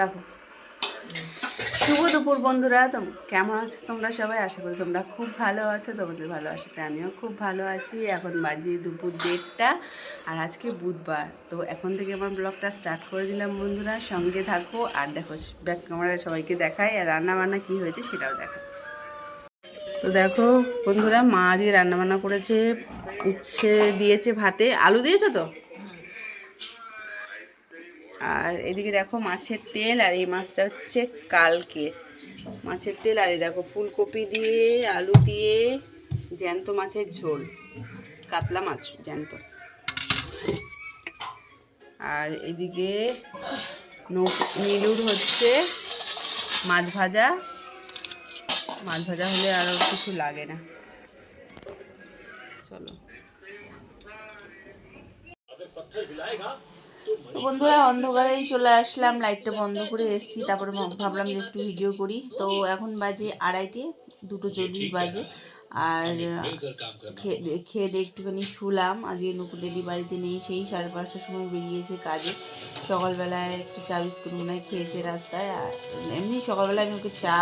রাখো। শুভ দুপুর বন্ধুরা, তোম, কেমন আছো তোমরা সবাই? আশা করি তোমরা খুব ভালো আছো, তোমাদের ভালো আসাতে আমিও খুব ভালো আছি। এখন বাজে দুপুর দেড়টা, আর আজকে বুধবার। তো এখন থেকে আমার ব্লগটা স্টার্ট করে দিলাম বন্ধুরা, সঙ্গে থাকো। আর দেখো, ব্যাক ক্যামেরায় সবাইকে দেখাই, আর রান্নাবান্না কী হয়েছে সেটাও দেখাচ্ছি। তো দেখো বন্ধুরা, মা আজকে রান্নাবান্না করেছে, উচ্ছে দিয়েছে ভাতে। আলু দিয়েছ তো? আর এদিকে দেখো মাছের তেল আর এই মাছটা হচ্ছে কালকের। মাছের তেল আর এই দেখো ফুলকপি দিয়ে, আলু দিয়ে জ্যান্ত মাছের ঝোল, কাতলা মাছ জ্যান্ত। আর এদিকে নীলুর হচ্ছে মাছ ভাজা। মাছ ভাজা হলে আর কিছু লাগে না। চলো। তো বন্ধুরা অন্ধকারেই চলে আসলাম লাইটটা বন্ধ করে এসেছি তারপরে ভাবলাম যে একটু ভিডিও করি। তো এখন বাজে আড়াইটে দুটো চল্লিশ বাজে। আর খেয়ে খেয়ে দিয়ে একটুখানি শুলাম। আজকে নুকুরেডি বাড়িতে নেই সেই সাড়ে পাঁচটার সময় বেরিয়েছে কাজে। সকালবেলায় একটু চা বিস্কুট মনে হয় খেয়েছে রাস্তায়। আর এমনি সকালবেলায় আমি ওকে চা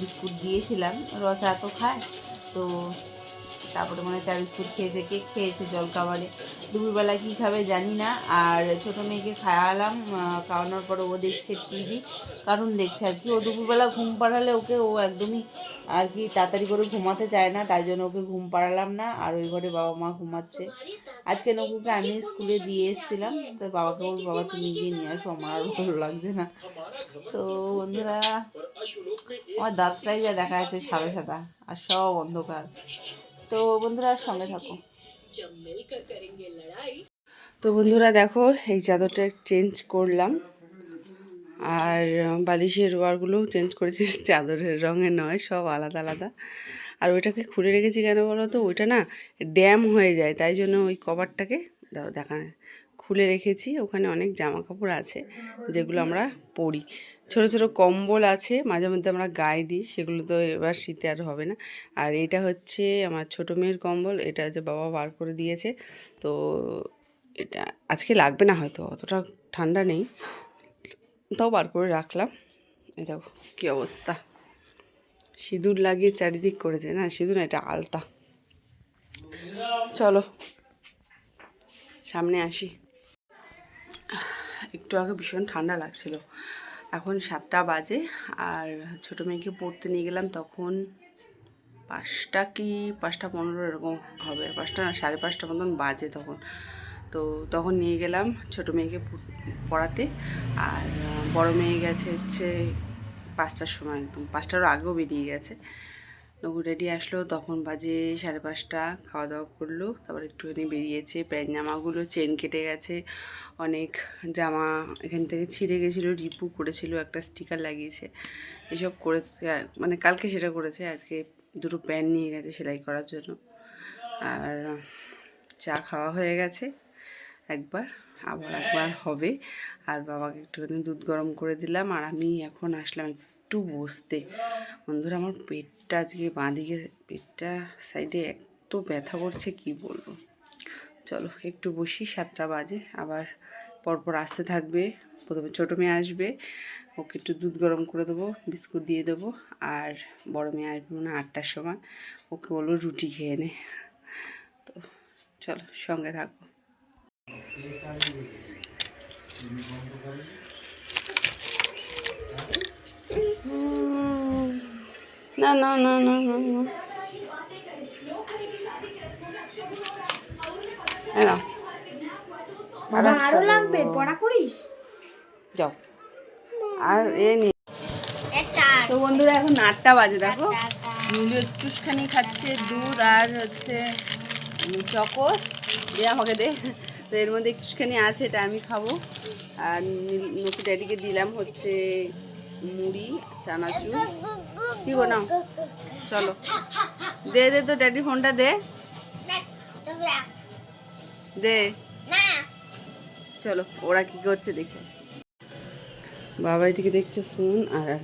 বিস্কুট দিয়েছিলাম। র চা তো খায়। তো তারপরে মনে হয় চা বিস্কুট খেয়েছে কেক খেয়েছে জল খাবারে। দুপুরবেলা কী খাবে জানি না, আর ছোটো মেয়েকে খাওয়ালাম খাওয়ানোর পরে ও দেখছে টিভি, কারণ দেখছে আর কি। ও দুপুরবেলা ঘুম পাড়ালে ওকে ও একদমই আর কি তাড়াতাড়ি করে ঘুমাতে চায় না, তাই জন্য ওকে ঘুম পাড়ালাম না, আর ওই ঘরে বাবা মা ঘুমাচ্ছে। আজকে নকুকে আমি স্কুলে দিয়ে এসেছিলাম, তো বাবাকে বল বাবা, তুমি গিয়ে নিয়ে আসো, আমার ভালো লাগছে না। তো বন্ধুরা, আমার দাঁতটাই যা দেখা যাচ্ছে সাদা সাদা, আর সব অন্ধকার। তো বন্ধুরা সঙ্গে থাকো। তো বন্ধুরা দেখো, এই চাদরটা চেঞ্জ করলাম। আর বালিশের ওয়ারগুলোও চেঞ্জ করেছি, চাদরের রঙে নয়, সব আলাদা আলাদা। আর ওইটাকে খুলে রেখেছি কেন বলো তো? ওইটা না ড্যাম হয়ে যায়, তাই জন্য ওই কভারটাকে দেখা, খুলে রেখেছি। ওখানে অনেক জামা কাপড় আছে, যেগুলো আমরা পরি। ছোট ছোট কম্বল আছে, মাঝে মধ্যে আমরা গায়ে দিই, সেগুলো তো এবার শীতে আর হবে না। আর এটা হচ্ছে আমার ছোটো মেয়ের কম্বল, এটা যে বাবা বার করে দিয়েছে। তো এটা আজকে লাগবে না হয়তো, অতটা ঠান্ডা নেই। তাও বার করে রাখলাম। দেখো কী অবস্থা। সিঁদুর লাগিয়ে চারিদিক করেছে, না সিঁদুর না, এটা আলতা। চলো, সামনে আসি। একটু আগে ভীষণ ঠান্ডা লাগছিল। এখন সাতটা বাজে আর ছোটো মেয়েকে পড়তে নিয়ে গেলাম তখন পাঁচটা কি পাঁচটা পনেরো এরকম হবে, পাঁচটা না সাড়ে পাঁচটা মতন বাজে তখন। তো তখন নিয়ে গেলাম ছোটো মেয়েকে পড়াতে আর বড় মেয়ে গেছে হচ্ছে পাঁচটার সময় একদম, পাঁচটারও আগেও বেরিয়ে গেছে। নগু রেডি আসলো, তখন বাজে সাড়ে পাঁচটা খাওয়া দাওয়া করল, তারপর একটুখানি বেরিয়েছে, প্যান্ট জামাগুলো চেন কেটে গেছে, অনেক জামা এখান থেকে ছিঁড়ে গেছিল, রিপু করেছিল একটা স্টিকার লাগিয়েছে, এসব আর- মানে কালকে সেটা করেছে, আজকে দুটো প্যান্ট নিয়ে গেছে সেলাই করার জন্য, আর চা খাওয়া হয়ে গেছে, একবার, আবার একবার হবে, আর বাবাকে একটুখানি দুধ গরম করে দিলাম, আর আমি এখন আসলাম একটু বসতে। বন্ধুরা, আমার পেটটা আজকে বাঁদিকে পেটটা সাইডে এত ব্যথা করছে, কি বলব? চলো, একটু বসি, সাতটা বাজে, আবার পরপর আসতে থাকবে, প্রথমে ছোটো মেয়ে আসবে, ওকে একটু দুধ গরম করে দেবো, বিস্কুট দিয়ে দেবো, আর বড় মেয়ে আসবে মনে হয় আটটার সময়, ওকে বলব রুটি খেয়ে নে। তো চলো, সঙ্গে থাকো। না না না না না না। নাও। আর লাগবে। পড়া করিস? যাও। আর এ নি। একটা। তো বন্ধুরা এখন আটটা বাজে দেখো। নীলু একটুখানি খাচ্ছে দুধ আর হচ্ছে চকোস। দে আমাকে দে। তো এর মধ্যে একটুখানি আছে এটা আমি খাব। আর নকু ড্যাডিকে দিলাম হচ্ছে মুড়ি চানাচুর। কি গো নাও চলো। দে দে তো ড্যাডি ফোনটা দে। দে। চলো ওরা কি করছে দেখে আসি। বাবা এদিকে দেখছে ফোন আর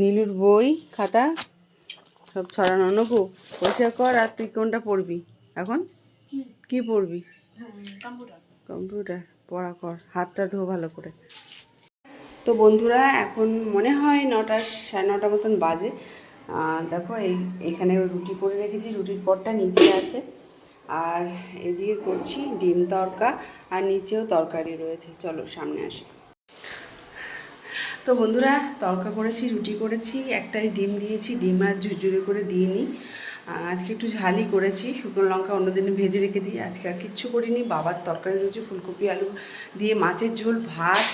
নীলুর বই খাতা সব ছড়ানো। নকু পয়সা কর আর তুই কোনটা পড়বি? এখন? কি পড়বি? কম্পিউটার পড়া কর হাতটা ধো ভালো করে। তো বন্ধুরা, এখন মনে হয় নটা, সাড়ে নটা মতন বাজে। দেখো, এই, এখানে রুটি করে রেখেছি, রুটির পরটা নিচে আছে। আর এদিকে করছি ডিম তরকা, আর নিচেও তরকারি রয়েছে। চলো, সামনে আসি। তো বন্ধুরা, তরকা করেছি, রুটি করেছি, একটাই ডিম দিয়েছি, ডিম আর ঝুরঝুরি করে দিয়ে নিই আজকে একটু ঝালই করেছি, শুকনো লঙ্কা অন্যদিনে ভেজে রেখে দিই। আজকে আর কিচ্ছু করিনি, বাবার তরকারি রয়েছে, ফুলকপি, আলু দিয়ে মাছের ঝোল, ভাত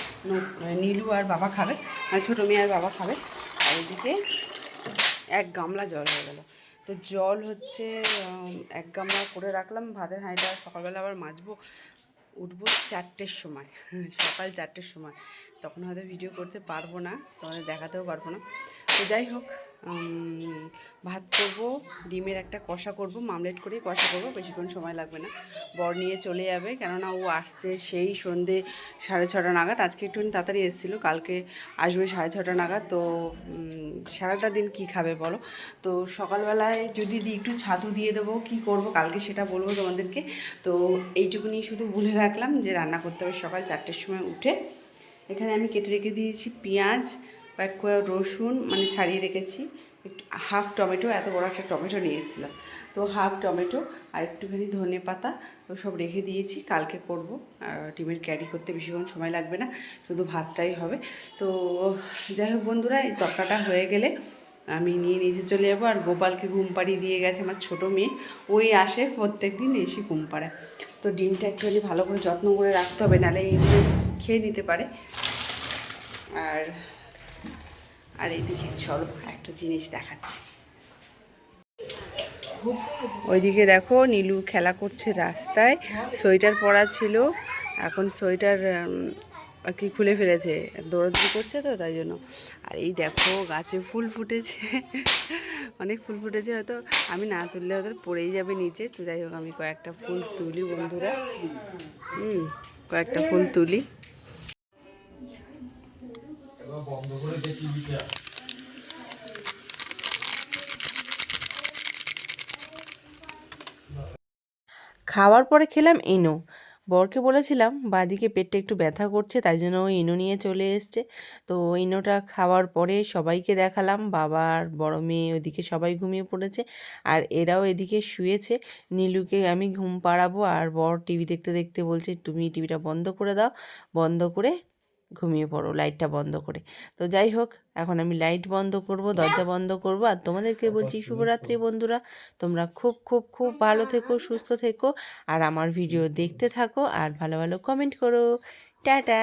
নীলু আর বাবা খাবে মানে ছোটো মেয়ে আর বাবা খাবে। আর এদিকে এক গামলা জল হয়ে গেলো। তো জল হচ্ছে এক গামলা করে রাখলাম, ভাতের হাঁড়িটা সকালবেলা আবার মাজবো, উঠবো চারটের সময়, সকাল চারটের সময়। তখন হয়তো ভিডিও করতে পারব না, তোমাদের দেখাতেও পারব না। তো যাই হোক ভাত করব, ডিমের একটা কষা করব, মামলেট করে কষা করব, বেশিক্ষণ সময় লাগবে না। বর নিয়ে চলে যাবে, কেননা ও আসছে সেই সন্ধে সাড়ে ছটা নাগাদ। আজকে একটু তাড়াতাড়ি এসেছিল, কালকে আসবে সাড়ে ছটা নাগাদ। তো সারাটা দিন কি খাবে বলো? তো সকালবেলায় যদি দিই একটু ছাতু দিয়ে দেবো, কি করব? কালকে সেটা বলব তোমাদেরকে। তো এইটুকুনি শুধু বলে রাখলাম যে রান্না করতে হবে সকাল চারটের সময় উঠে। এখানে আমি কেটে রেখে দিয়েছি পেঁয়াজ কয়েক কয়েক রসুন মানে ছাড়িয়ে রেখেছি। একটু, হাফ টমেটো, এত বড় একটা টমেটো নিয়ে এসেছিলাম। তো হাফ টমেটো আর একটুখানি ধনে পাতা সব রেখে দিয়েছি। কালকে করব। ডিমের ক্যারি করতে বেশিক্ষণ সময় লাগবে না, শুধু ভাতটাই হবে। তো যাই হোক বন্ধুরা, এই তরকাটা হয়ে গেলে আমি নিয়ে নিচে চলে যাব। আর গোপালকে ঘুম পাড়িয়ে দিয়ে গেছে আমার ছোটো মেয়ে। ওই আসে প্রত্যেক দিন এসে ঘুম পাড়ায়। তো ডিমটা একটুখানি ভালো করে যত্ন করে রাখতে হবে, নাহলে এইগুলো খেয়ে নিতে পারে। আর আর এইদিকে চলো একটা জিনিস দেখাচ্ছি। ওইদিকে দেখো, নীলু খেলা করছে রাস্তায়। সোয়েটার পরা ছিল। এখন সোয়েটার কি খুলে ফেলেছে? দৌড়াদৌড়ি করছে তো, তাই জন্য। আর এই দেখো, গাছে ফুল ফুটেছে। অনেক ফুল ফুটেছে, হয়তো আমি না তুললে হয়তো পড়েই যাবে নিচে। তো যাই হোক, আমি কয়েকটা ফুল তুলি বন্ধুরা। হুম, কয়েকটা ফুল তুলি। খাওয়ার পরে খেলাম এনো বরকে বলেছিলাম, বাদিকে পেটটা একটু ব্যথা করছে, তাই জন্য ও এনো নিয়ে চলে এসছে। তো এনোটা খাওয়ার পরে সবাইকে দেখালাম বাবার বড় মেয়ে ওদিকে সবাই ঘুমিয়ে পড়েছে। আর এরাও এদিকে শুয়েছে। নীলুকে আমি ঘুম পাড়াবো আর বর টিভি দেখতে দেখতে বলছে, তুমি টিভিটা বন্ধ করে দাও। বন্ধ করে ঘুমিয়ে পড়ো লাইটটা বন্ধ করে। তো যাই হোক এখন আমি লাইট বন্ধ করব দরজা বন্ধ করব। আর তোমাদেরকে বলছি শুভরাত্রি বন্ধুরা। তোমরা খুব খুব খুব ভালো থেকো সুস্থ থেকো। আর আমার ভিডিও দেখতে থাকো আর ভালো ভালো কমেন্ট করো। টাটা!